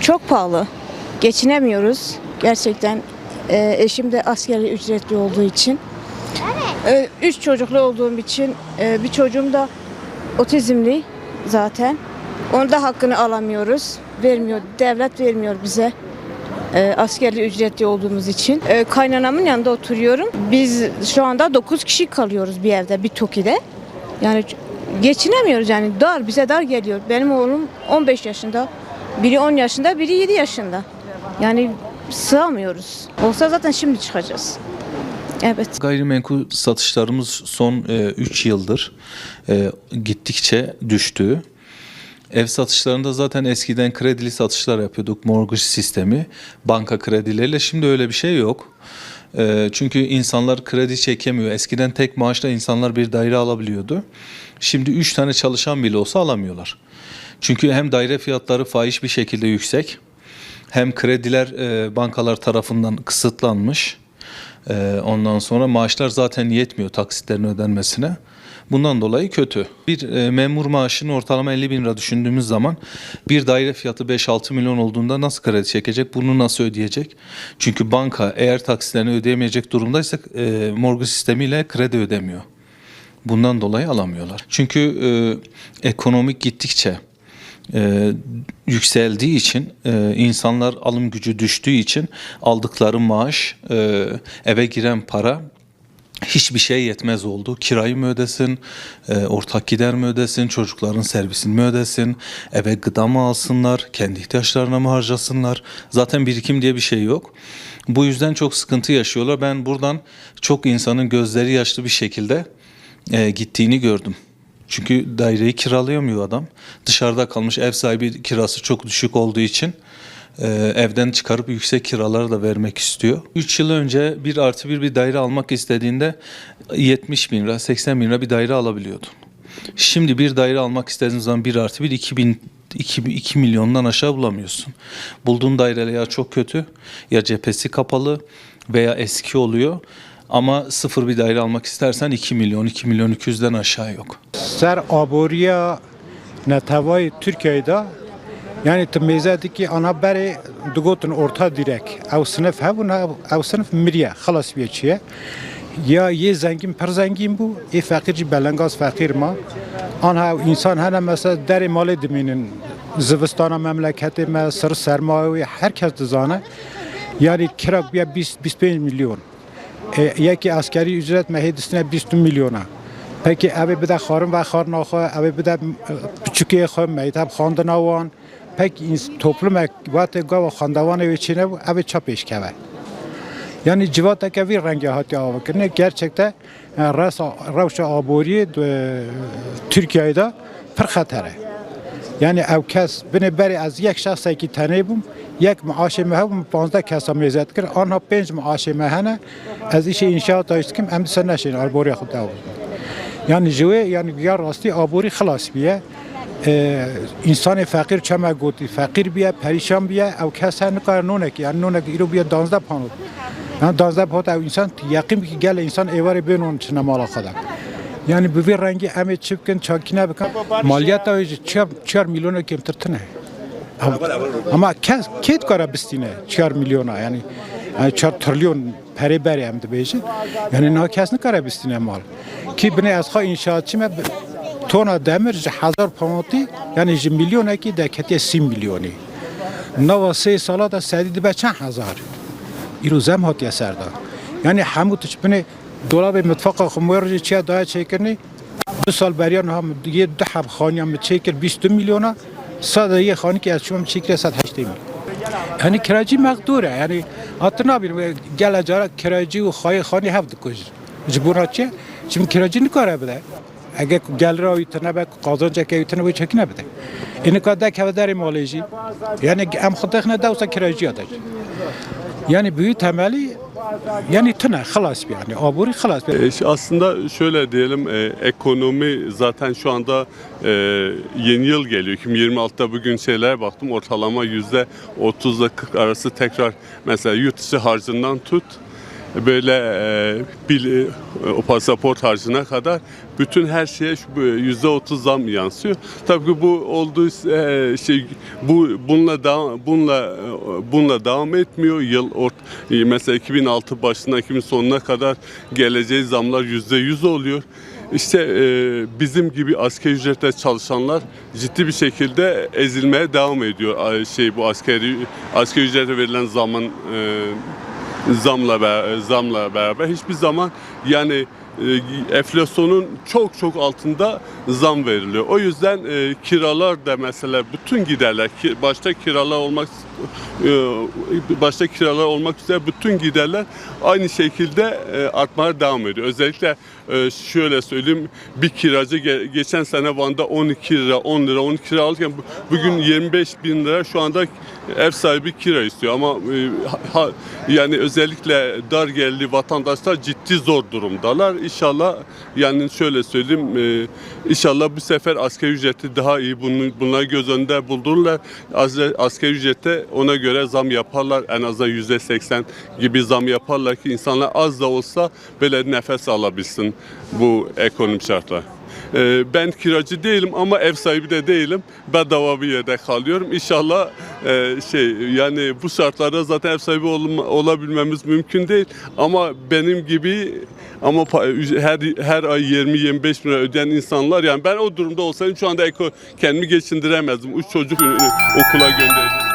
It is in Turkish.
Çok pahalı. Geçinemiyoruz gerçekten. Ee, eşim de askeri ücretli olduğu için. Ee, üç çocuklu olduğum için e, bir çocuğum da otizmli zaten. Onun da hakkını alamıyoruz. Vermiyor, devlet vermiyor bize. Ee, askerli ücretli olduğumuz için. Ee, kaynanamın yanında oturuyorum. Biz şu anda 9 kişi kalıyoruz bir evde, bir TOKİ'de. Yani geçinemiyoruz yani dar, bize dar geliyor. Benim oğlum 15 yaşında, biri 10 yaşında, biri 7 yaşında. Yani sığamıyoruz. Olsa zaten şimdi çıkacağız. Evet. Gayrimenkul satışlarımız son 3 yıldır e, gittikçe düştü. Ev satışlarında zaten eskiden kredili satışlar yapıyorduk. Mortgage sistemi, banka kredileriyle. Şimdi öyle bir şey yok. E, çünkü insanlar kredi çekemiyor. Eskiden tek maaşla insanlar bir daire alabiliyordu. Şimdi 3 tane çalışan bile olsa alamıyorlar. Çünkü hem daire fiyatları fahiş bir şekilde yüksek, hem krediler e, bankalar tarafından kısıtlanmış. Ee, ondan sonra maaşlar zaten yetmiyor taksitlerin ödenmesine. Bundan dolayı kötü. Bir e, memur maaşının ortalama 50 bin lira düşündüğümüz zaman bir daire fiyatı 5-6 milyon olduğunda nasıl kredi çekecek? Bunu nasıl ödeyecek? Çünkü banka eğer taksitlerini ödeyemeyecek durumdaysa e, mortgage sistemiyle kredi ödemiyor. Bundan dolayı alamıyorlar. Çünkü e, ekonomik gittikçe e, yükseldiği için e, insanlar alım gücü düştüğü için aldıkları maaş e, eve giren para hiçbir şey yetmez oldu. Kirayı mı ödesin, e, ortak gider mi ödesin, çocukların servisini mi ödesin, eve gıda mı alsınlar, kendi ihtiyaçlarına mı harcasınlar. Zaten birikim diye bir şey yok. Bu yüzden çok sıkıntı yaşıyorlar. Ben buradan çok insanın gözleri yaşlı bir şekilde e, gittiğini gördüm. Çünkü daireyi kiralayamıyor adam. Dışarıda kalmış ev sahibi kirası çok düşük olduğu için e, evden çıkarıp yüksek kiraları da vermek istiyor. 3 yıl önce bir artı bir bir daire almak istediğinde 70 bin lira 80 bin lira bir daire alabiliyordun. Şimdi bir daire almak istediğin zaman bir artı bir 2000 2, 2 milyondan aşağı bulamıyorsun. Bulduğun daireler ya çok kötü ya cephesi kapalı veya eski oluyor. Ama sıfır bir daire almak istersen 2 milyon, 2 milyon 200'den aşağı yok. سر آبوریا نتوای ترکیه دا یعنی تو میزه دی که آنها بره دگوتن ارتا دیرک او سنف هبون او سنف مریه خلاص بیه چیه یا یه زنگین پر زنگین بو ای فقیر جی بلنگاز فقیر ما آنها انسان هنه مثلا در مال دمینن زوستان مملکت ما سر سرمایه هر کس دزانه yani kira bir 25 milyon. E, yeki askeri ücret mehedisine 20 milyona. Peki evi bir de xarın ve xar naxo, evi bir de küçüke xo meytab xandanawan. Peki ins- toplum ekvate gav xandavan evi çine bu evi çap eşkeve. Yani civatek evi rengi hati avakirne gerçekten yani rasa ravşa abori e, Türkiye'de pır xatere. Yani ev kes bine beri az یک شخص کی تنه بوم یک معاش مه بوم 15 کسا میزد کرد آنها پنج معاش مه هنه از ایش انشاءات داشت کم ام سر نشین آبوری خود داو yani جوه yani ya rasti aburi خلاص بیه انسان فقیر چما گوتی فقیر بیه پریشان بیه او کس هن کار نونه کی یعنی نونه کی ایرو بیه 12 پانو yani 12 پات او انسان یقین کی گل انسان ایوار بینون چنه مالا خدا yani bu bir rengi emi çipkin çakine bakın maliyet da 4 milyona kemtirtine ama, ama kes ket kara bistine 4 milyona yani yani 4 trilyon peri beri hem de beji yani na kes ne kara bistine mal ki bine az ha inşaatçı me tona demir ji hazar pamati yani ji milyona ki de ketiye 30 milyoni nava se sala da sedi be çen hazar İro zem hatiye serda yani hemut çpine dolabı mutfaqa xumurji çiye daya çekirni دو سال بریان هم یه ده حب خانی هم چکر 22 میلیون صد یه خانی که از شما چکر 180 میلیون یعنی کراجی مقدوره یعنی حتی نبینیم گل اجاره کراجی و خواهی خانی هفت کش جبورا چیه Şimdi kiracılık var evde. Eğer gelir o yutuna bak, kazanacak yutuna bu çekine bide. İni kadar kevderi malıcı. Yani em kıdıkına da olsa kiracı adak. Yani büyük temeli yani tına halas yani aburi halas. E, aslında şöyle diyelim e, ekonomi zaten şu anda e, yeni yıl geliyor. 2026'da bugün şeylere baktım ortalama yüzde 30 ile 40 arası tekrar mesela yurt dışı harcından tut böyle e, bil, e, o pasaport harcına kadar bütün her şeye bu yüzde otuz zam yansıyor. Tabii ki bu olduğu e, şey bu bununla devam bununla e, bununla devam etmiyor. Yıl ort, e, mesela 2006 başına 2000 sonuna kadar geleceği zamlar yüzde yüz oluyor. İşte e, bizim gibi asgari ücretle çalışanlar ciddi bir şekilde ezilmeye devam ediyor. Şey bu askeri asgari ücrete verilen zamın e, zamla zamla beraber hiçbir zaman yani enflasyonun çok çok altında zam veriliyor. O yüzden e, kiralar da mesela bütün giderler ki başta kiralar olmak e, başta kiralar olmak üzere bütün giderler aynı şekilde e, artmaya devam ediyor. Özellikle e, şöyle söyleyeyim bir kiracı ge- geçen sene Van'da 12 lira 10 lira 12 lira alırken bu- bugün 25 bin lira şu anda ev sahibi kira istiyor ama e, ha- yani özellikle dar gelirli vatandaşlar ciddi zor durumdalar. İnşallah yani şöyle söyleyeyim e, inşallah bu sefer asgari ücreti daha iyi bunu, bunları göz önünde buldururlar. Az- Asgari ücrete ona göre zam yaparlar. En azından yüzde seksen gibi zam yaparlar ki insanlar az da olsa böyle nefes alabilsin bu ekonomik şartlar. Ee, Ben kiracı değilim ama ev sahibi de değilim. Bedava bir yerde kalıyorum. İnşallah e, şey yani bu şartlarda zaten ev sahibi olabilmemiz mümkün değil. Ama benim gibi ama her her ay 20-25 bin lira ödeyen insanlar yani ben o durumda olsaydım şu anda eko, kendimi geçindiremezdim. Üç çocuk ü- okula gönderdim.